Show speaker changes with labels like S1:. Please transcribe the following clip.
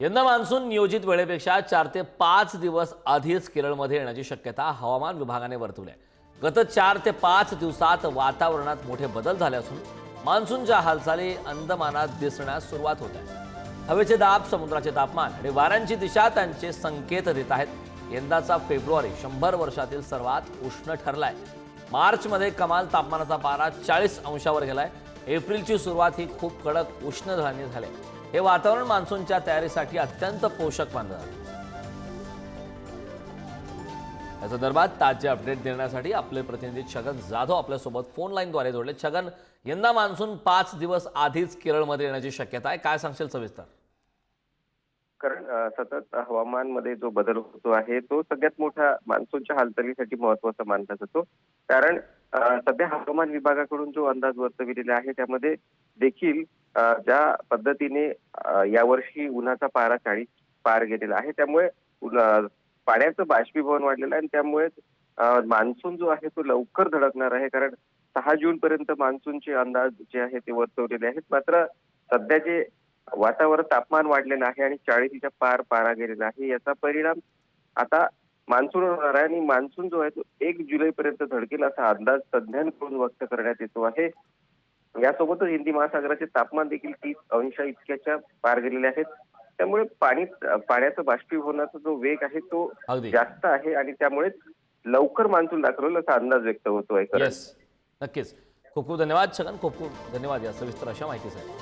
S1: यंदा मान्सून नियोजित वेळेपेक्षा चार ते पाच दिवस आधीच केरळमध्ये येण्याची शक्यता हवामान विभागाने वर्तवली आहे. गत चार ते पाच दिवसात वातावरणात मोठे बदल झाले असून मान्सूनच्या हालचाली अंदमानात दिसण्यास सुरुवात होत आहे. हवेचे दाब समुद्राचे तापमान आणि वाऱ्यांची दिशा त्यांचे संकेत देत आहेत. यंदाचा फेब्रुवारी शंभर वर्षातील सर्वात उष्ण ठरलाय. मार्चमध्ये कमाल तापमानाचा पारा चाळीस अंशावर गेलाय. एप्रिलची सुरुवात ही खूप कडक उष्ण झाली आहे. हे वातावरण मान्सूनच्या तयारीसाठी अत्यंत पोषक मानलं जातं. या संदर्भात ताजे अपडेट देण्यासाठी आपले प्रतिनिधी छगन जाधव आपल्यासोबत फोन लाईनद्वारे जोडले. छगन यंदा मान्सून पाच दिवस आधीच केरळमध्ये येण्याची शक्यता आहे. काय सांगशील सविस्तर?
S2: कारण सतत हवामानमध्ये जो बदल होतो आहे तो सगळ्यात मोठा मान्सूनच्या हालचालीसाठी महत्त्वाचा मानला जातो. कारण सध्या हवामान विभागाकडून जो अंदाज वर्तविलेला आहे त्यामध्ये देखील ज्या पद्धतीने यावर्षी उन्हाचा पारा चाळीस पार गेलेला आहे त्यामुळे पाण्याचं बाष्पीभवन वाढलेलं आहे आणि त्यामुळे मान्सून जो आहे तो लवकर धडकणार आहे कारण सहा जून पर्यंत मान्सूनचे अंदाज जे आहे ते वर्तवलेले आहेत. मात्र सध्या जे वातावरण तापमान वाढलेलं आहे आणि चाळीसच्या पार पारा गेलेला आहे याचा परिणाम आता मान्सून होणार आहे आणि मान्सून जो आहे तो एक जुलै पर्यंत धडकेल असा अंदाज तज्ज्ञांकडून व्यक्त करण्यात येतो आहे. यासोबतच हिंदी महासागराचे तापमान देखील तीस अंश इतक्याच्या पार गेलेले आहेत. त्यामुळे पाणी पाण्याचं बाष्पीभवनाचा जो वेग आहे तो जास्त आहे आणि त्यामुळे लवकर मान्सून दाखवलं असा अंदाज व्यक्त करण.
S1: येस नक्कीच. खूप खूप धन्यवाद छगन. खूप खूप धन्यवाद या सविस्तर अशा माहितीसाठी.